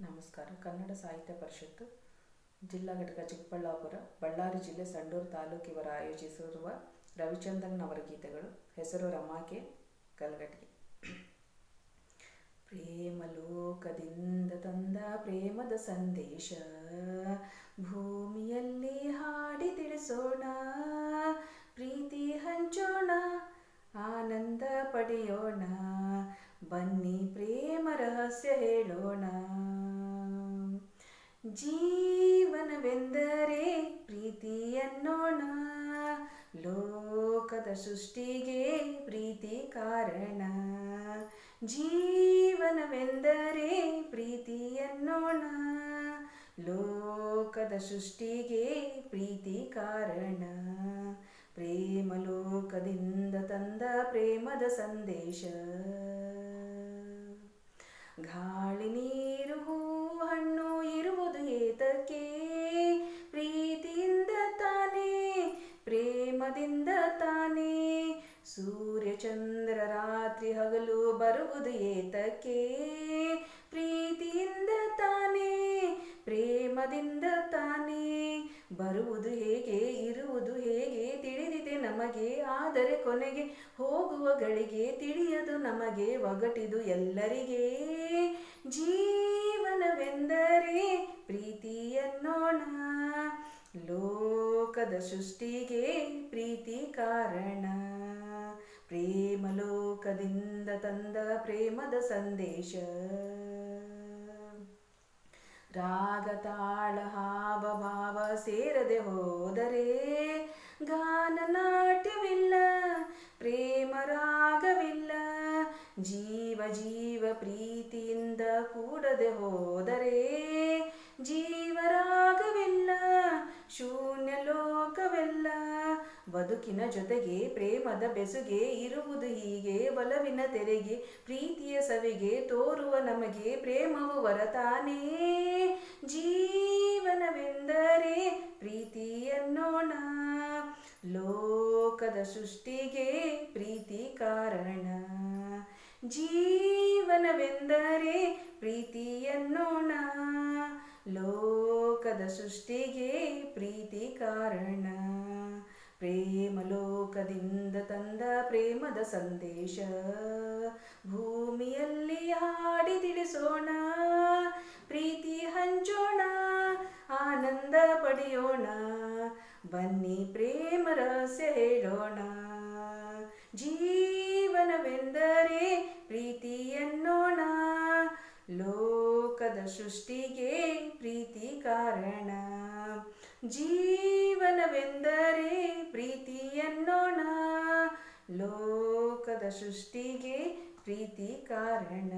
ನಮಸ್ಕಾರ. ಕನ್ನಡ ಸಾಹಿತ್ಯ ಪರಿಷತ್ತು ಜಿಲ್ಲಾ ಘಟಕ ಚಿಕ್ಕಬಳ್ಳಾಪುರ, ಬಳ್ಳಾರಿ ಜಿಲ್ಲೆ ಸಂಡೂರು ತಾಲೂಕಿವರು ಆಯೋಜಿಸಿರುವ ರವಿಚಂದ್ರನ್ ಅವರ ಗೀತೆಗಳು. ಹೆಸರು ರಮಾಕೆ ಕಲಗಟ್ಟಿಗೆ ಪ್ರೇಮ ಲೋಕದಿಂದ ತಂದ ಪ್ರೇಮದ ಸಂದೇಶ, ಭೂಮಿಯಲ್ಲಿ ಹಾಡಿ ತಿಳಿಸೋಣ, ಪ್ರೀತಿ ಹಂಚೋಣ, ಆನಂದ ಪಡೆಯೋಣ, ಬನ್ನಿ ಪ್ರೇಮ ರಹಸ್ಯ ಹೇಳೋಣ. ಜೀವನವೆಂದರೆ ಪ್ರೀತಿಯನ್ನೋಣ. ಲೋಕದ ಸೃಷ್ಟಿಗೆ ಪ್ರೀತಿ ಕಾರಣ. ಜೀವನವೆಂದರೆ ಪ್ರೀತಿಯನ್ನೋಣ. ಲೋಕದ ಸೃಷ್ಟಿಗೆ ಪ್ರೀತಿ ಕಾರಣ. ಪ್ರೇಮ ಲೋಕದಿಂದ ತಂದ ಪ್ರೇಮದ ಸಂದೇಶ. ಗಾಳಿ ನೀರು ತಾನೇ ಸೂರ್ಯ ಚಂದ್ರ ರಾತ್ರಿ ಹಗಲು ಬರುವುದು ಏತಕ್ಕೆ? ಪ್ರೀತಿಯಿಂದ ತಾನೇ, ಪ್ರೇಮದಿಂದ ತಾನೇ. ಬರುವುದು ಹೇಗೆ, ಇರುವುದು ಹೇಗೆ ತಿಳಿದಿದೆ ನಮಗೆ. ಆದರೆ ಕೊನೆಗೆ ಹೋಗುವ ಗಳಿಗೆ ತಿಳಿಯದು ನಮಗೆ. ಒಗಟಿದು ಎಲ್ಲರಿಗೆ ಜೀವನವೆಂದರೆ ಪ್ರೀತಿ ಅನ್ನೋಣ ಲೋಕದ ಸೃಷ್ಟಿಗೆ ಪ್ರೀತಿ ಕಾರಣ. ಪ್ರೇಮ ಲೋಕದಿಂದ ತಂದ ಪ್ರೇಮದ ಸಂದೇಶ. ರಾಗ ತಾಳ ಹಾವ ಭಾವ ಸೇರದೆ ಹೋದರೆ ಗಾನ ನಾಟ್ಯವಿಲ್ಲ, ಪ್ರೇಮ ರಾಗವಿಲ್ಲ. ಜೀವ ಜೀವ ಪ್ರೀತಿಯಿಂದ ಕೂಡದೆ ಹೋದರೆ ಜೀವರಾಗವಿಲ್ಲ ಬದುಕಿನ ಜೊತೆಗೆ ಪ್ರೇಮದ ಬೆಸುಗೆ ಇರುವುದು ಹೀಗೆ. ಒಲವಿನ ತೆರೆಗೆ, ಪ್ರೀತಿಯ ಸವಿಗೆ ತೋರುವ ನಮಗೆ ಪ್ರೇಮವು ವರತಾನೇ. ಜೀವನವೆಂದರೆ ಪ್ರೀತಿಯನ್ನೋಣ. ಲೋಕದ ಸೃಷ್ಟಿಗೆ ಪ್ರೀತಿ ಕಾರಣ. ಜೀವನವೆಂದರೆ ಪ್ರೀತಿಯನ್ನೋಣ. ಲೋಕದ ಸೃಷ್ಟಿಗೆ ಪ್ರೀತಿ ಕಾರಣ. ಪ್ರೇಮ ಲೋಕದಿಂದ ತಂದ ಪ್ರೇಮದ ಸಂದೇಶ. ಭೂಮಿಯಲ್ಲಿ ಹಾಡಿ ತಿಳಿಸೋಣ, ಪ್ರೀತಿ ಹಂಚೋಣ, ಆನಂದ ಪಡೆಯೋಣ, ಬನ್ನಿ ಪ್ರೇಮ ರಹಸ್ಯ ಹೇಳೋಣ. ಜೀವನವೆಂದರೆ ಪ್ರೀತಿ ಅನ್ನೋಣ ಲೋಕದ ಸೃಷ್ಟಿಗೆ ಪ್ರೀತಿ ಕಾರಣ. ಜೀವನವೆಂದರೆ ಪ್ರೀತಿಯನ್ನೋಣ ಲೋಕದ ಸೃಷ್ಟಿಗೆ ಪ್ರೀತಿ ಕಾರಣ.